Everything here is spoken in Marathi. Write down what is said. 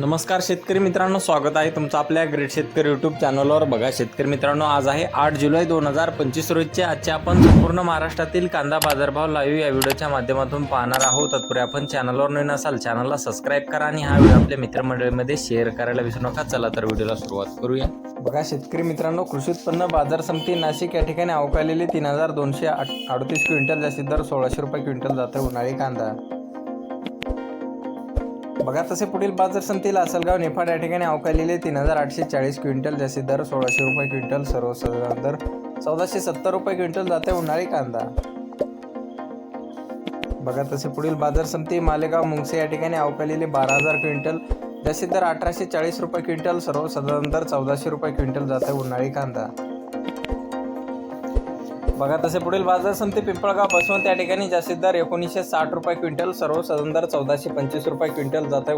नमस्कार शेतकरी मित्रांनो स्वागत आहे तुमचं आपल्या ग्रेट शेतकरी यूट्यूब चॅनलवर बघा शेतकरी मित्रांनो आज आहे आठ जुलै दोन हजार पंचवीस रोजचे आजचे आपण संपूर्ण महाराष्ट्रातील कांदा बाजारभाव लाईव्ह या व्हिडिओच्या माध्यमातून पाहणार आहोत. तत्पूर्वी आपण चॅनलवर नवीन असाल चॅनलला सबस्क्राईब करा आणि हा व्हिडिओ आपल्या मित्रमंडळीमध्ये शेअर करायला विसरू नका. चला तर व्हिडिओला सुरुवात करूया. बघा शेतकरी मित्रांनो कृषी उत्पन्न बाजार समिती नाशिक या ठिकाणी अवकालेले तीन हजार दोनशे अडतीस क्विंटल. जास्तीत दर सोळाशे रुपये क्विंटल जातं उन्हाळी कांदा. बघा तसे पुढील बाजार समिती लासलगाव निफाड या ठिकाणी अवकालेले तीन हजार आठशे चाळीस क्विंटल जसे दर सोळाशे रुपये क्विंटल सर्वसाधारण दर चौदाशे सत्तर रुपये क्विंटल जाते उन्हाळी कांदा. बघा तसे पुढील बाजार समिती मालेगाव मुंगसे या ठिकाणी अवकालेले बारा हजार क्विंटल जसे दर अठराशे चाळीस रुपये क्विंटल सर्वसाधारण दर चौदाशे रुपये क्विंटल जाते उन्हाळी कांदा. बघा तसे पुढील बाजार समिती पिंपळगाव बसवून त्या ठिकाणी जास्तीत दर एकोणीसशे साठ रुपये क्विंटल सर्वसाधारण दर चौदाशे पंचवीस रुपये क्विंटल जात आहे.